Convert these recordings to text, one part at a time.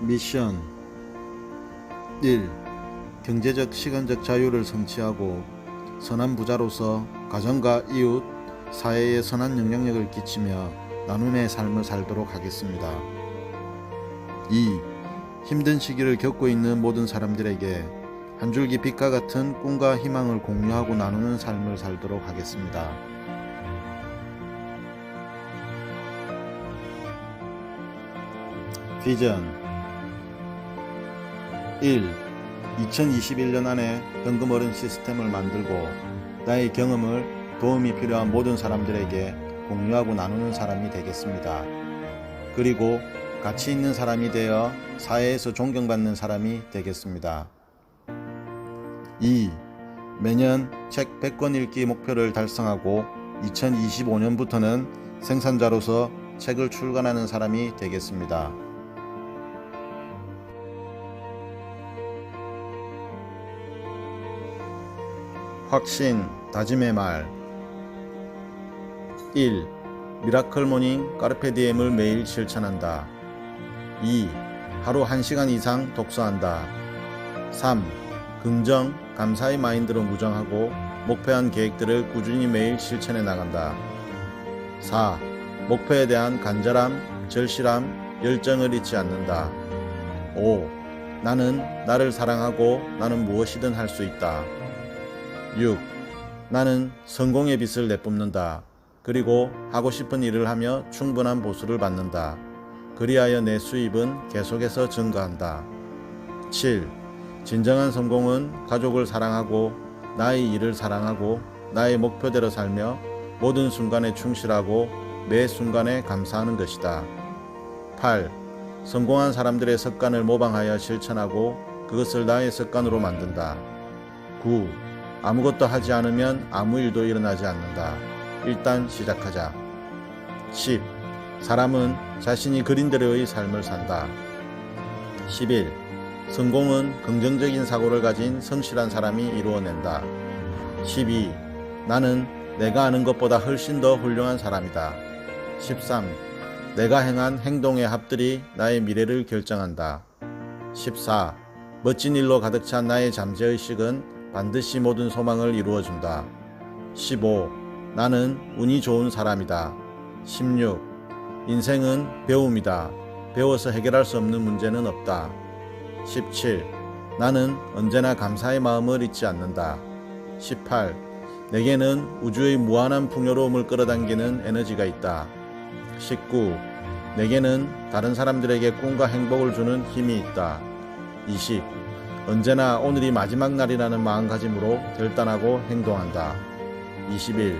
미션 1. 경제적 시간적 자유를 성취하고 선한 부자로서 가정과 이웃, 사회에 선한 영향력을 끼치며 나눔의 삶을 살도록 하겠습니다. 2. 힘든 시기를 겪고 있는 모든 사람들에게 한 줄기 빛과 같은 꿈과 희망을 공유하고 나누는 삶을 살도록 하겠습니다. 비전 1. 2021년 안에 현금 어른 시스템을 만들고 나의 경험을 도움이 필요한 모든 사람들에게 공유하고 나누는 사람이 되겠습니다. 그리고 가치 있는 사람이 되어 사회에서 존경받는 사람이 되겠습니다. 2. 매년 책 100권 읽기 목표를 달성하고 2025년부터는 생산자로서 책을 출간하는 사람이 되겠습니다. 확신, 다짐의 말 1. 미라클 모닝 까르페 디엠을 매일 실천한다. 2. 하루 1시간 이상 독서한다. 3. 긍정, 감사의 마인드로 무정하고 목표한 계획들을 꾸준히 매일 실천해 나간다. 4. 목표에 대한 간절함, 절실함, 열정을 잊지 않는다. 5. 나는 나를 사랑하고 나는 무엇이든 할 수 있다. 6. 나는 성공의 빛을 내뿜는다. 그리고 하고 싶은 일을 하며 충분한 보수를 받는다. 그리하여 내 수입은 계속해서 증가한다. 7. 진정한 성공은 가족을 사랑하고 나의 일을 사랑하고 나의 목표대로 살며 모든 순간에 충실하고 매 순간에 감사하는 것이다. 8. 성공한 사람들의 습관을 모방하여 실천하고 그것을 나의 습관으로 만든다. 9. 아무것도 하지 않으면 아무 일도 일어나지 않는다. 일단 시작하자. 10. 사람은 자신이 그린 대로의 삶을 산다. 11. 성공은 긍정적인 사고를 가진 성실한 사람이 이루어낸다. 12. 나는 내가 아는 것보다 훨씬 더 훌륭한 사람이다. 13. 내가 행한 행동의 합들이 나의 미래를 결정한다. 14. 멋진 일로 가득 찬 나의 잠재의식은 반드시 모든 소망을 이루어준다. 15. 나는 운이 좋은 사람이다. 16. 인생은 배움이다. 배워서 해결할 수 없는 문제는 없다. 17. 나는 언제나 감사의 마음을 잊지 않는다. 18. 내게는 우주의 무한한 풍요로움을 끌어당기는 에너지가 있다. 19. 내게는 다른 사람들에게 꿈과 행복을 주는 힘이 있다. 20. 언제나 오늘이 마지막 날이라는 마음가짐으로 결단하고 행동한다. 21.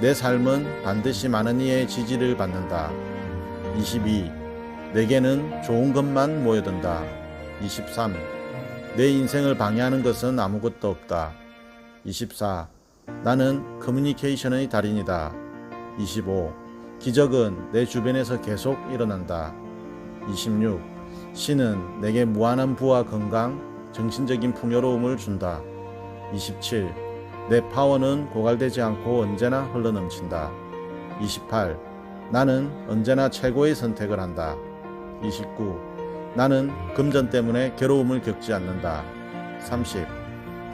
내 삶은 반드시 많은 이의 지지를 받는다. 22. 내게는 좋은 것만 모여든다. 23. 내 인생을 방해하는 것은 아무것도 없다. 24. 나는 커뮤니케이션의 달인이다. 25. 기적은 내 주변에서 계속 일어난다. 26. 신은 내게 무한한 부와 건강, 정신적인 풍요로움을 준다. 27. 내 파워는 고갈되지 않고 언제나 흘러넘친다. 28. 나는 언제나 최고의 선택을 한다. 29. 나는 금전 때문에 괴로움을 겪지 않는다. 30.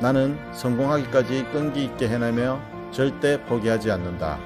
나는 성공하기까지 끈기 있게 해내며 절대 포기하지 않는다.